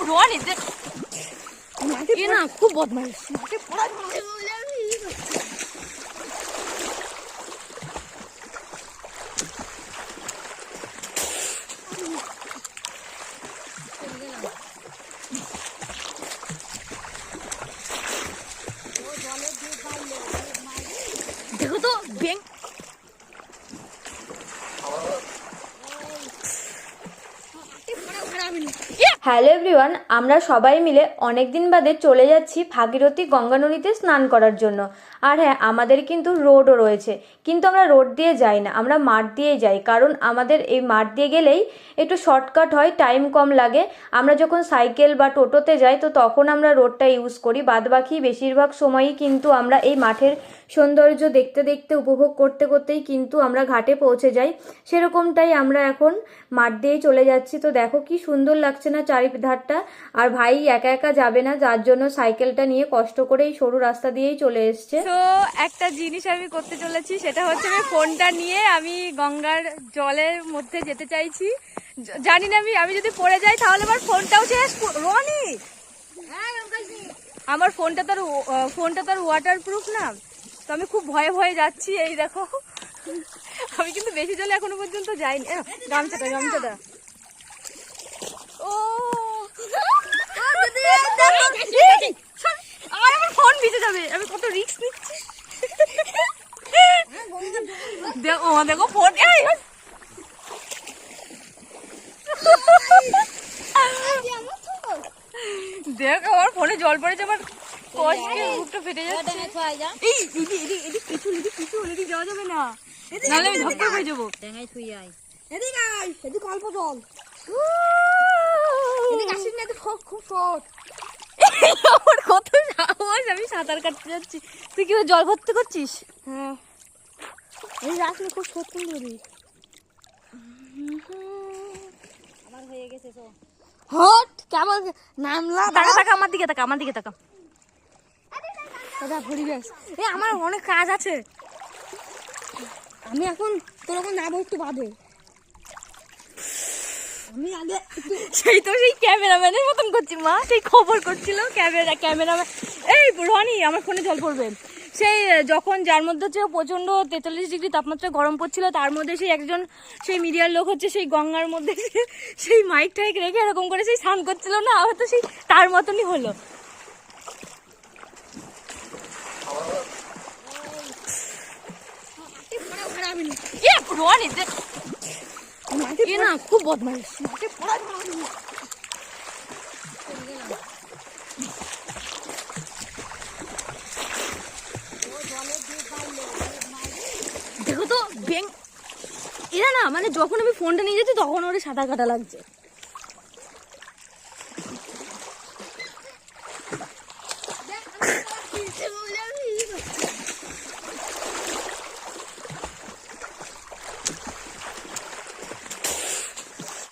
রোয়ানি এ না খুব বদমাইশ দেখো তো ব্যাং হ্যালো এভরিওয়ান, আমরা সবাই মিলে অনেক দিন বাদে চলে যাচ্ছি ভাগীরথী গঙ্গা নদীতে স্নান করার জন্য। আর হ্যাঁ আমাদের কিন্তু রোডও রয়েছে। কিন্তু আমরা রোড দিয়ে যাই না, আমরা মাঠ দিয়ে যাই। কারণ আমাদের এই মাঠ দিয়ে গেলেই একটু শর্টকাট হয়, টাইম কম লাগে। আমরা যখন সাইকেল বা টোটোতে যাই, তো তখন আমরা রোডটা ইউজ করি। বাদবাকি বেশিরভাগ সময়ই কিন্তু আমরা এই মাঠের সৌন্দর্য দেখতে দেখতে উপভোগ করতে করতেই কিন্তু আমরা ঘাটে পৌঁছে যাই। সেরকমটাই আমরা এখন মাঠ দিয়েই চলে যাচ্ছি। তো দেখো কি সুন্দর লাগছে না চারিধারটা। আর ভাই একা একা যাবে না যার জন্য সাইকেলটা নিয়ে কষ্ট করে এই সরু রাস্তা দিয়েই চলে এসছে। তো একটা জিনিস আমি করতে চলেছি সেটা হচ্ছে আমি ফোনটা নিয়ে আমি গঙ্গার জলের মধ্যে যেতে চাইছি। জানি না আমি আমি যদি পড়ে যাই তাহলে আমার ফোনটাও শেষ রনি! আমার ফোনটা তো আর ফোনটা তো আর ওয়াটার প্রুফ না? তো আমি খুব ভয়ে ভয়ে যাচ্ছি এই দেখো। আমি কিন্তু বেশি জলে এখনও পর্যন্ত যাইনি। গামছাটা গামছাটা। ও আমার ফোন ভিজে যাবে আমি কত রিস্ক নিচ্ছি। দেখো দেখো ফোন দেখ আমার ফোনে জল পড়েছে আমার কষ্টে মুখটা ফেটে যাচ্ছে। এই এদি এদি এদি পিছু এদি পিছু এদি যাওয়া যাবে না। নাহলে আমি ধক্কা হয়ে যাব। এদিকে আয় এদিকে অল্প জল। না খুব খুব শর্ট। আমার কত সাহস আমি সাঁতার কাটতে যাচ্ছি। তুই কি জল ভর্তি করছিস? হ্যাঁ। এই রাখলে খুব সত্যি ধরি। আমার হয়ে গেছে তো হট কেমন নামলা তাকা তাকা আমার দিকে তাকা আমার দিকে তাকা। দাদা পরিবেশ এ, আমার অনেক কাজ আছে। আমি এখন তোর এখন যাব একটু বাদে। আমি আগে সেই তো সেই ক্যামেরাম্যানের মতন করছি। মা, সেই খবর করছিল, ক্যামেরা ক্যামেরাম্যান এই রনি আমার ফোনে জল পড়বে। সেই যখন যার মধ্যে হচ্ছে প্রচণ্ড তেতাল্লিশ ডিগ্রি তাপমাত্রা গরম পড়ছিল, তার মধ্যে সেই একজন সেই মিডিয়ার লোক হচ্ছে সেই গঙ্গার মধ্যে সেই মাইক টাইক রেখে এরকম করে সেই স্নান করছিল না, হয়তো সেই তার মতনই হলো এ, রনি যে- এ না খুব বদমাইশ দেখো তো ব্যাং এরা না মানে যখন আমি ফোনটা নিয়ে যাচ্ছি তখন ওরা সাঁতার কাটা লাগছে